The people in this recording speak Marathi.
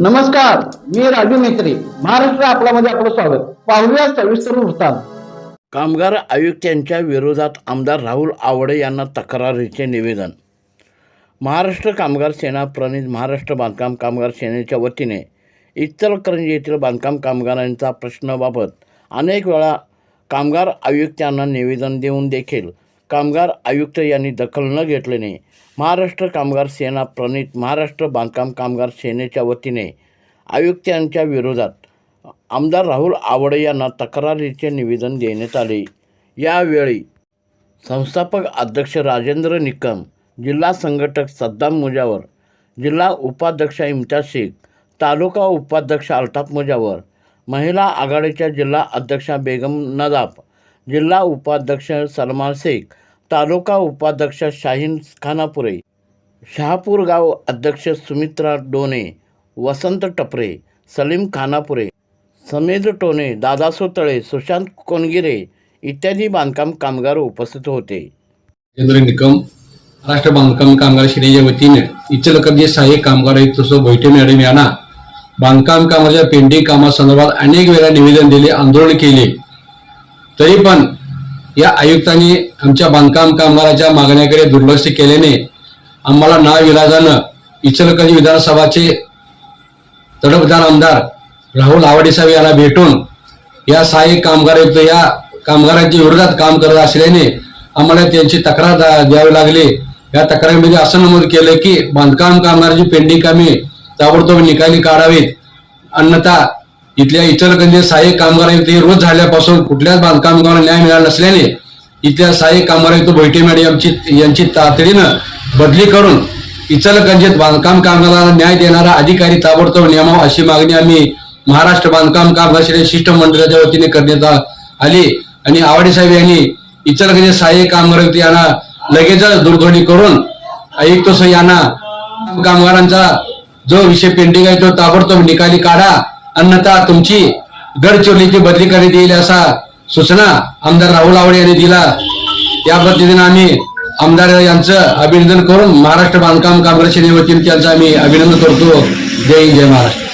नमस्कार मी राजू मेत्री महाराष्ट्र आपल्यामध्ये आपलं स्वागत. पाहूया सविस्तर वृत्तांत. कामगार आयुक्तांच्या विरोधात आमदार राहुल आवडे यांना तक्रारीचे निवेदन. महाराष्ट्र कामगार सेना प्रणित महाराष्ट्र बांधकाम कामगार सेनेच्या वतीने इचलकरंजी येथील बांधकाम कामगारांचा प्रश्नाबाबत अनेक वेळा कामगार आयुक्तांना निवेदन देऊन देखील कामगार आयुक्त यांनी दखल न घेतल्याने महाराष्ट्र कामगार सेना प्रणित महाराष्ट्र बांधकाम कामगार सेनेच्या वतीने आयुक्तांच्या विरोधात आमदार राहुल आवडे यांना तक्रारीचे निवेदन देण्यात आले. यावेळी संस्थापक अध्यक्ष राजेंद्र निकम जिल्हा संघटक सद्दाम मुजावर जिल्हा उपाध्यक्ष इम्तियाज शेख तालुका उपाध्यक्ष अल्ताफ मुजावर महिला आघाडीच्या जिल्हा अध्यक्षा बेगम नदाफ जिल्हा उपाध्यक्ष सलमान शेख तालुका उपाध्यक्ष शाहीन खानापुरे शहापूर गाव अध्यक्ष सुमित्रा डोने वसंत टपरे सलीम खानापुरे समीर टोने दादासो तळे सुशांत कोणगिरे इत्यादी बांधकाम कामगार उपस्थित होते. राजेंद्र निकम महाराष्ट्र बांधकाम कामगार श्रेणीच्या वतीने इचलकरंजी सहाय्यक कामगार आयुक्त सो बैठे मॅडम यांना बांधकाम कामाच्या पेंडिंग कामासंदर्भात अनेक वेळा निवेदन दिले आंदोलन केले. तरी पण या आयुक्तांनी आमच्या बांधकाम कामगाराच्या मागण्याकडे दुर्लक्ष केल्याने आम्हाला नाविलाजानं इचलकरंजी विधानसभाचे तडफदार आमदार राहुल आवडे साहेब यांना भेटून या सहाय्यक कामगार आयुक्त या कामगारांच्या विरोधात काम करत असल्याने आम्हाला त्यांची तक्रार द्यावी लागली. या तक्रारीमध्ये असं नमूद केलं की बांधकाम कामगारांची पेंडिंग कामे ताबडतोब निकाली काढावीत. अन्यथा इथल्या इचलकरंजी सहाय्यक कामगार आयुक्त हे रोज झाल्यापासून कुठल्याच बांधकाम न्याय मिळाला नसल्याने इथल्या सहाय्यक कामगार आयुक्त भैटे मॅडम यांची यांची तातडीनं बदली करून इचलकंजीत बांधकाम कामगारांना न्याय देणारा अधिकारी ताबडतोब नेमावा अशी मागणी आम्ही महाराष्ट्र बांधकाम कामगार शिष्टमंडळाच्या वतीने करण्यात आली. आणि आवडे साहेब यांनी इचलकरंजी सहाय्यक कामगार आयुक्त यांना लगेचच दूरध्वनी करून आयुक्त यांना कामगारांचा जो विषय पेंडिंग आहे तो ताबडतोब निकाली काढा. अन्यथा तुमची. गडचिरोलीची बदली करण्यात येईल असा सूचना आमदार राहुल आवडे यांनी दिला. या पद्धतीनं आम्ही आमदार यांचं अभिनंदन करून महाराष्ट्र बांधकाम कामगार सेने वतीने त्यांचं आम्ही अभिनंदन करतो. जय हिंद जय महाराष्ट्र.